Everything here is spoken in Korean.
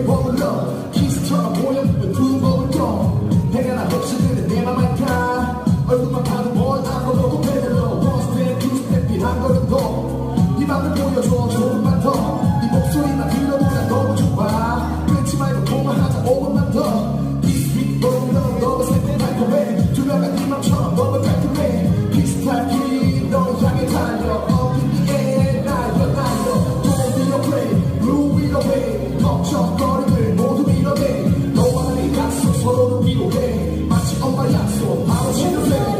내 버블러 키스처럼 보여 보면 두 버블 또 내가 나 혹시 그대 내 맘에 타 얼굴만 봐도 뭘안 보고 배들러 One step, two step 한 걸음 더네 맘을 보여줘. 조금만 더네 목소리만 들어보자 너무 좋아. 끊지 말고 통화하자. 5분만 더 This week, 너무 너무 너무 새콤달콤해 두 명과 네 맘처럼 너무 걱정거리들 모두 밀어내. 너와 나의 약속 서로를 위로해. 마치 엄마 약속 바로 신뢰